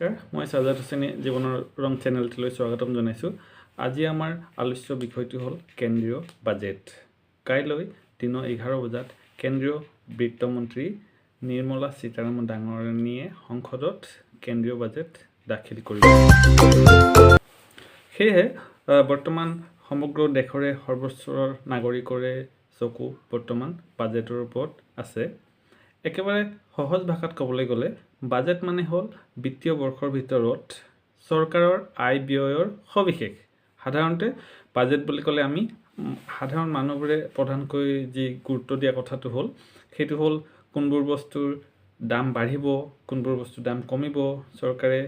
নমস্কাৰ, মই চাজাদ হুছেইনে জীৱনৰ ৰং চেনেলটিলৈ স্বাগতম জনাইছোঁ। আজি আমাৰ আলোচ্য বিষয়টো হ'ল কেন্দ্ৰীয় বাজেট। কাইলৈ দিনৰ এঘাৰ বজাত কেন্দ্ৰীয় বিত্তমন্ত্ৰী নিৰ্মলা সীতাৰামন ডাঙৰণীয়ে সংসদত কেন্দ্ৰীয় বাজেট দাখিল কৰিব। সেয়েহে বৰ্তমান সমগ্ৰ দেশৰে সৰ্বস্তৰৰ নাগৰিকৰে চকু বৰ্তমান বাজেটৰ ওপৰত আছে। একেবাৰে সহজ ভাষাত ক'বলৈ গ'লে বাজেট মানে হ'ল বিত্তীয় বৰ্ষৰ ভিতৰত চৰকাৰৰ আয় ব্যয়ৰ সবিশেষ। সাধাৰণতে বাজেট বুলি ক'লে আমি সাধাৰণ মানুহবোৰে প্ৰধানকৈ যি গুৰুত্ব দিয়া কথাটো হ'ল সেইটো হ'ল কোনবোৰ বস্তুৰ দাম বাঢ়িব কোনবোৰ বস্তুৰ দাম কমিব চৰকাৰে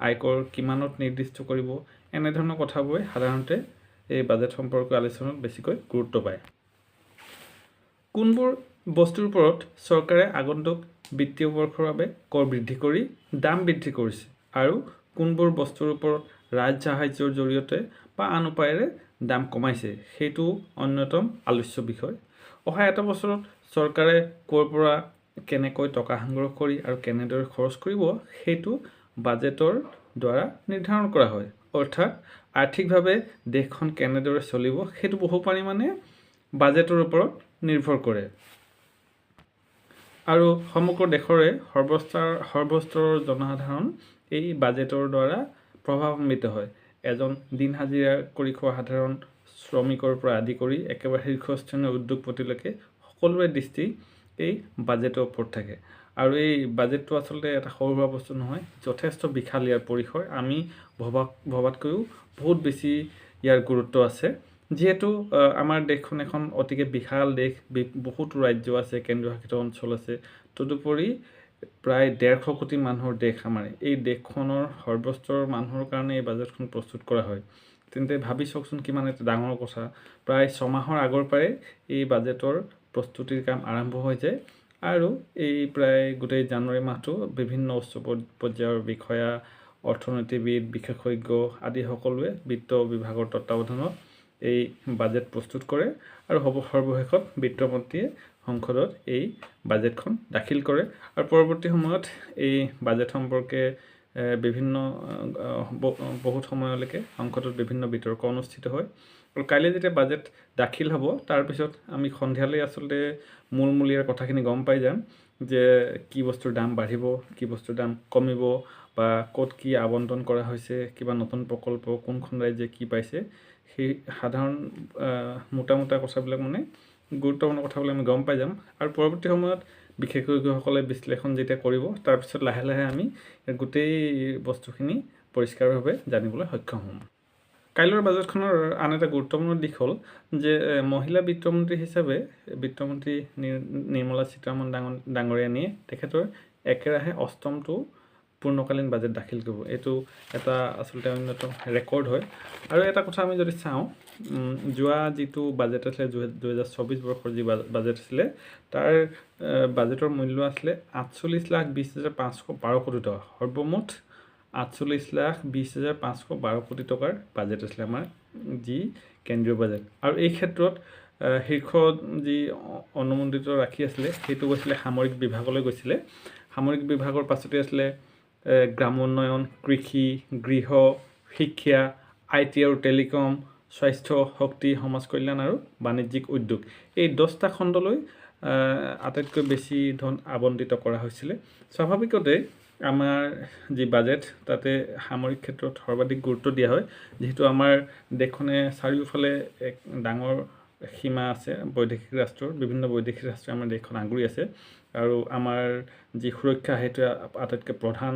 আয়কৰ কিমানত নিৰ্দিষ্ট কৰিব এনেধৰণৰ কথাবোৰে সাধাৰণতে এই বাজেট সম্পৰ্কীয় আলোচনাত বেছিকৈ গুৰুত্ব পায়। কোনবোৰ বস্তুৰ ওপৰত চৰকাৰে আগন্তুক বিত্তীয় বৰ্ষৰ বাবে কৰ বৃদ্ধি কৰি দাম বৃদ্ধি কৰিছে আৰু কোনবোৰ বস্তুৰ ওপৰত ৰাজ সাহাৰ্যৰ জৰিয়তে বা আন উপায়েৰে দাম কমাইছে সেইটো অন্যতম আলোচ্য বিষয়। অহা এটা বছৰত চৰকাৰে ক'ৰ পৰা কেনেকৈ টকা সংগ্ৰহ কৰি আৰু কেনেদৰে খৰচ কৰিব সেইটো বাজেটৰ দ্বাৰা নিৰ্ধাৰণ কৰা হয়। অৰ্থাৎ আৰ্থিকভাৱে দেশখন কেনেদৰে চলিব সেইটো বহু পৰিমাণে বাজেটৰ ওপৰত নিৰ্ভৰ কৰে। আৰু সমগ্ৰ দেশৰে সৰ্বস্তৰ সৰ্বস্তৰৰ জনসাধাৰণ এই বাজেটৰ দ্বাৰা প্ৰভাৱান্বিত হয়। এজন দিন হাজিৰা কৰি খোৱা সাধাৰণ শ্ৰমিকৰ পৰা আদি কৰি একেবাৰে শীৰ্ষস্থানীয় উদ্যোগপতিলৈকে সকলোৰে দৃষ্টি এই বাজেটৰ ওপৰত থাকে। আৰু এই বাজেটটো আচলতে এটা সৰু সুৰা বস্তু নহয় যথেষ্ট বিশাল ইয়াৰ পৰিসৰ। আমি ভবা ভবাতকৈও বহুত বেছি ইয়াৰ গুৰুত্ব আছে। যিহেতু আমাৰ দেশখন এখন অতিকে বিশাল দেশ বহুতো ৰাজ্য আছে কেন্দ্ৰীয় শাসিত অঞ্চল আছে। তদুপৰি প্ৰায় ডেৰশ কোটি মানুহৰ দেশ আমাৰ। এই দেশখনৰ সৰ্বস্তৰৰ মানুহৰ কাৰণে এই বাজেটখন প্ৰস্তুত কৰা হয়। তেন্তে ভাবি চাওকচোন কিমান এটা ডাঙৰ কথা। প্ৰায় ছমাহৰ আগৰ পৰাই এই বাজেটৰ প্ৰস্তুতিৰ কাম আৰম্ভ হৈ যায়। আৰু এই প্ৰায় গোটেই জানুৱাৰী মাহটো বিভিন্ন উচ্চ পৰ্য- পৰ্যায়ৰ বিষয়া অৰ্থনীতিবিদ বিশেষজ্ঞ আদি সকলোৱে বিত্ত বিভাগৰ তত্বাৱধানত এই বাজেট প্ৰস্তুত কৰে আৰু সৰ্ব সৰ্বশেষত বিত্তমন্ত্ৰীয়ে সংসদত এই বাজেটখন দাখিল কৰে। আৰু পৰৱৰ্তী সময়ত এই বাজেট সম্পৰ্কে বিভিন্ন বহুত সময়লৈকে সংসদত বিভিন্ন বিতৰ্ক অনুষ্ঠিত হয়। আৰু কাইলৈ যেতিয়া বাজেট দাখিল হ'ব তাৰপিছত আমি সন্ধিয়ালৈ আচলতে মূলমূলীয়াৰ কথাখিনি গম পাই যাম যে কি বস্তুৰ দাম বাঢ়িব কি বস্তুৰ দাম কমিব বা ক'ত কি আবণ্টন কৰা হৈছে কিবা নতুন প্ৰকল্প কোনখন ৰাজ্যে কি পাইছে। সেই সাধাৰণ মোটা মোটা কথাবিলাক মানে গুৰুত্বপূৰ্ণ কথাবিলাক আমি গম পাই যাম। আৰু পৰৱৰ্তী সময়ত বিশেষজ্ঞসকলে বিশ্লেষণ যেতিয়া কৰিব তাৰপিছত লাহে লাহে আমি গোটেই বস্তুখিনি পৰিষ্কাৰভাৱে জানিবলৈ সক্ষম হ'ম। কাইলৈৰ বাজেটখনৰ আন এটা গুৰুত্বপূৰ্ণ দিশ হ'ল যে মহিলা বিত্তমন্ত্ৰী হিচাপে বিত্তমন্ত্ৰী নিৰ- নিৰ্মলা সীতাৰামন ডাঙৰ, ডাঙৰীয়ানীয়ে তেখেতৰ একেৰাহে অষ্টমটো পূৰ্ণকালীন বাজেট দাখিল কৰিব। এইটো এটা আচলতে অন্যতম ৰেকৰ্ড হয়। আৰু এটা কথা আমি যদি চাওঁ যোৱা যিটো বাজেট আছিলে, দুহে- দুহেজাৰ চৌবিছ বৰ্ষৰ যি বাজেট আছিলে, তাৰ বাজেটৰ মূল্য আছিলে আঠচল্লিছ লাখ বিছ হাজাৰ পাঁচশো বাৰ কোটি টকা। সৰ্বমুঠ আঠচল্লিছ লাখ বিছ হাজাৰ পাঁচশো বাৰ কোটি টকাৰ বাজেট আছিলে আমাৰ যি কেন্দ্ৰীয় বাজেট। আৰু এই ক্ষেত্ৰত শীৰ্ষ যি অনুমোদিত ৰাশি আছিলে, সেইটো গৈছিলে সামৰিক বিভাগলৈ গৈছিলে। সামৰিক বিভাগৰ পাছতে আছিলে এ, গ্ৰামোন্নয়ন কৃষি গৃহ শিক্ষা আই টি আৰু টেলিকম স্বাস্থ্য শক্তি সমাজ কল্যাণ আৰু বাণিজ্যিক উদ্যোগ। এই দহটা খণ্ডলৈ আটাইতকৈ বেছি ধন আবণ্টিত কৰা হৈছিলে। স্বাভাৱিকতে আমাৰ যি বাজেট তাতে সামৰিক ক্ষেত্ৰত সৰ্বাধিক গুৰুত্ব দিয়া হয়। যিহেতু আমাৰ দেশখনে চাৰিওফালে এক ডাঙৰ সীমা আছে বৈদেশিক ৰাষ্ট্ৰৰ বিভিন্ন বৈদেশিক ৰাষ্ট্ৰই আমাৰ দেশখন আগুৰি আছে। আৰু আমাৰ যি সুৰক্ষা সেইটোৱে আটাইতকৈ প্ৰধান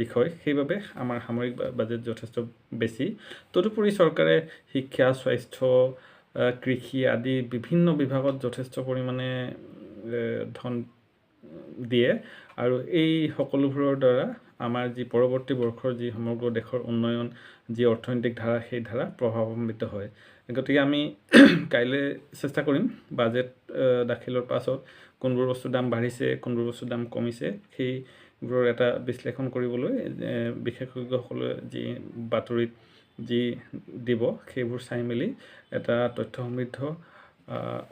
বিষয়। সেইবাবে আমাৰ সামৰিক বাজেট যথেষ্ট বেছি। তদুপৰি চৰকাৰে শিক্ষা স্বাস্থ্য কৃষি আদি বিভিন্ন বিভাগত যথেষ্ট পৰিমাণে ধন দিয়ে। আৰু এই সকলোবোৰৰ দ্বাৰা আমাৰ যি পৰৱৰ্তী বৰ্ষৰ যি সমগ্ৰ দেশৰ উন্নয়ন যি অৰ্থনৈতিক ধাৰা সেই ধাৰা প্ৰভাৱান্বিত হয়। গতিকে আমি কাইলৈ চেষ্টা কৰিম বাজেট দাখিলৰ পাছত কোনবোৰ বস্তুৰ দাম বাঢ়িছে কোনবোৰ বস্তুৰ দাম কমিছে সেইবোৰৰ এটা বিশ্লেষণ কৰিবলৈ বিশেষজ্ঞসকলে যি বাতৰিত যি দিব সেইবোৰ চাই মেলি এটা তথ্য সমৃদ্ধ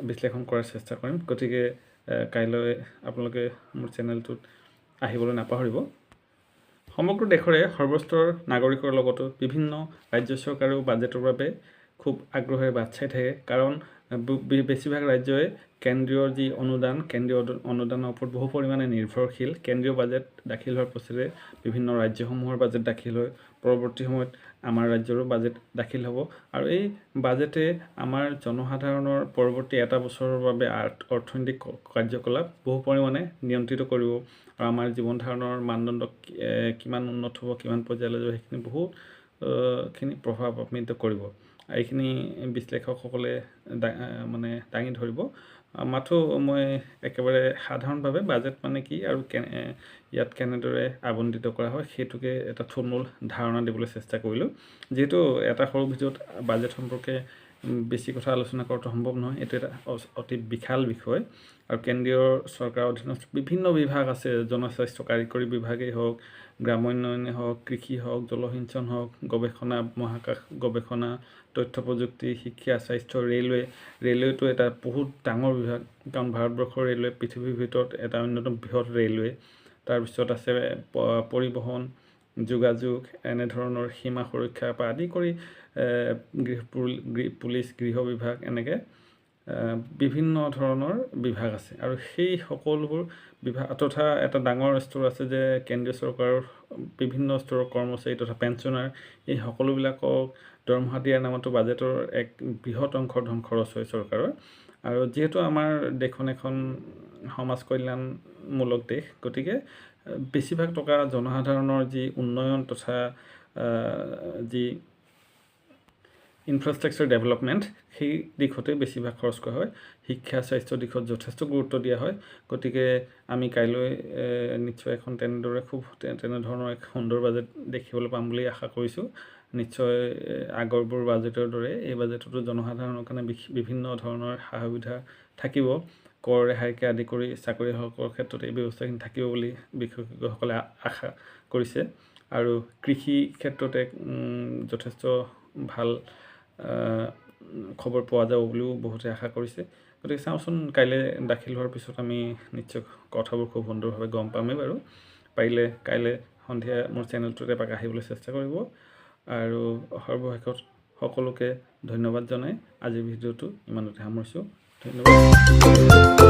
বিশ্লেষণ কৰাৰ চেষ্টা কৰিম। গতিকে কাইলৈ আপোনালোকে মোৰ চেনেলটোত আহিবলৈ নাপাহৰিব। সমগ্ৰ দেশৰে সৰ্বস্তৰৰ নাগৰিকৰ লগতো বিভিন্ন ৰাজ্য চৰকাৰেও বাজেটৰ বাবে খুব আগ্ৰহেৰে বাট চাই থাকে। কাৰণ ব- বে- বেছিভাগ ৰাজ্যই কেন্দ্ৰীয় যি অনুদান কেন্দ্ৰীয় অনু- অনুদানৰ ওপৰত বহু পৰিমাণে নিৰ্ভৰশীল কেন্দ্ৰীয় বাজেট দাখিল হোৱাৰ পাছতে বিভিন্ন ৰাজ্যসমূহৰ বাজেট দাখিল হয়। পৰৱৰ্তী সময়ত আমাৰ ৰাজ্যৰো বাজেট দাখিল হ'ব। আৰু এই বাজেটে আমাৰ জনসাধাৰণৰ পৰৱৰ্তী এটা বছৰৰ বাবে অৰ্থনৈতিক কাৰ্যকলাপ বহু পৰিমাণে নিয়ন্ত্ৰিত কৰিব। আৰু আমাৰ জীৱন ধাৰণৰ মানদণ্ড কিমান উন্নত হ'ব কিমান পৰ্যায়লৈ যাব সেইখিনি বহুত আহ, খিনি প্ৰভাৱান্বিত কৰিব। এইখিনি বিশ্লেষকসকলে মানে দাঙি ধৰিব। মাথো মই একেবাৰে সাধাৰণভাৱে বাজেট মানে কি আৰু কেনে ইয়াত কেনেদৰে আবণ্টিত কৰা হয় সেইটোকে এটা থুলমূল ধাৰণা দিবলৈ চেষ্টা কৰিলোঁ। যিহেতু এটা সৰু ভিডিঅ'ত বাজেট সম্পৰ্কে বেছি কথা আলোচনা কৰাটো সম্ভৱ নহয়। এইটো এটা অতি বিশাল বিষয়। আৰু কেন্দ্ৰীয় চৰকাৰৰ অধীনত বিভিন্ন বিভাগ আছে। জনস্বাস্থ্য কাৰিকৰী বিভাগেই হওক গ্ৰামোন্নয়নেই হওক কৃষি হওক জলসিঞ্চন হওক গৱেষণা মহাকাশ গৱেষণা তথ্য প্ৰযুক্তি শিক্ষা স্বাস্থ্য ৰেলৱে। ৰেলৱেটো এটা বহুত ডাঙৰ বিভাগ। কাৰণ ভাৰতবৰ্ষৰ ৰেলৱে পৃথিৱীৰ ভিতৰত এটা অন্যতম বৃহৎ ৰেলৱে। তাৰপিছত আছে পৰিবহণ যোগাযোগ এনেধৰণৰ সীমা সুৰক্ষাৰ পৰা আদি কৰি গৃহ পুলিচ গৃহ বিভাগ এনেকৈ বিভিন্ন ধৰণৰ বিভাগ আছে। আৰু সেই সকলোবোৰ বিভাগ তথা এটা ডাঙৰ স্তৰ আছে যে কেন্দ্ৰীয় চৰকাৰৰ বিভিন্ন স্তৰৰ কৰ্মচাৰী তথা পেঞ্চনাৰ এই সকলোবিলাকক দৰমহা দিয়াৰ নামতো বাজেটৰ এক বৃহৎ অংশৰ ধন খৰচ হয় চৰকাৰৰ। আৰু যিহেতু আমাৰ দেশখন এখন সমাজ কল্যাণমূলক দেশ গতিকে বেছিভাগ টকা জনসাধাৰণৰ যি উন্নয়ন তথা যি ইনফ্ৰাষ্ট্ৰাকচাৰ ডেভেলপমেণ্ট সেই দিশতে বেছিভাগ খৰচ কৰা হয়। শিক্ষা স্বাস্থ্য দিশত যথেষ্ট গুৰুত্ব দিয়া হয়। গতিকে আমি কাইলৈ নিশ্চয় এখন তেনেদৰে খুব তেনেধৰণৰ এক সুন্দৰ বাজেট দেখিবলৈ পাম বুলি আশা কৰিছোঁ। নিশ্চয় আগৰবোৰ বাজেটৰ দৰে এই বাজেটতো জনসাধাৰণৰ কাৰণে বিভিন্ন ধৰণৰ সা সুবিধা থাকিব। কৰ ৰেহাইকে আদি কৰি চাকৰিয়ালসকলৰ ক্ষেত্ৰত এই ব্যৱস্থাখিনি থাকিব বুলি বিশেষজ্ঞসকলে আশা কৰিছে। আৰু কৃষি ক্ষেত্ৰত এক যথেষ্ট ভাল খবৰ পোৱা যাব বুলিও বহুতে আশা কৰিছে। গতিকে চাওঁচোন কাইলৈ দাখিল হোৱাৰ পিছত আমি নিশ্চয় কথাবোৰ খুব সুন্দৰভাৱে গম পামেই বাৰু। পাৰিলে কাইলৈ সন্ধিয়া মোৰ চেনেলটোত এপাক আহিবলৈ চেষ্টা কৰিব। আৰু সৰ্বশেষত সকলোকে ধন্যবাদ জনাই। আজিৰ ভিডিঅ'টো ইমানতে সামৰিছোঁ। ধন্যবাদ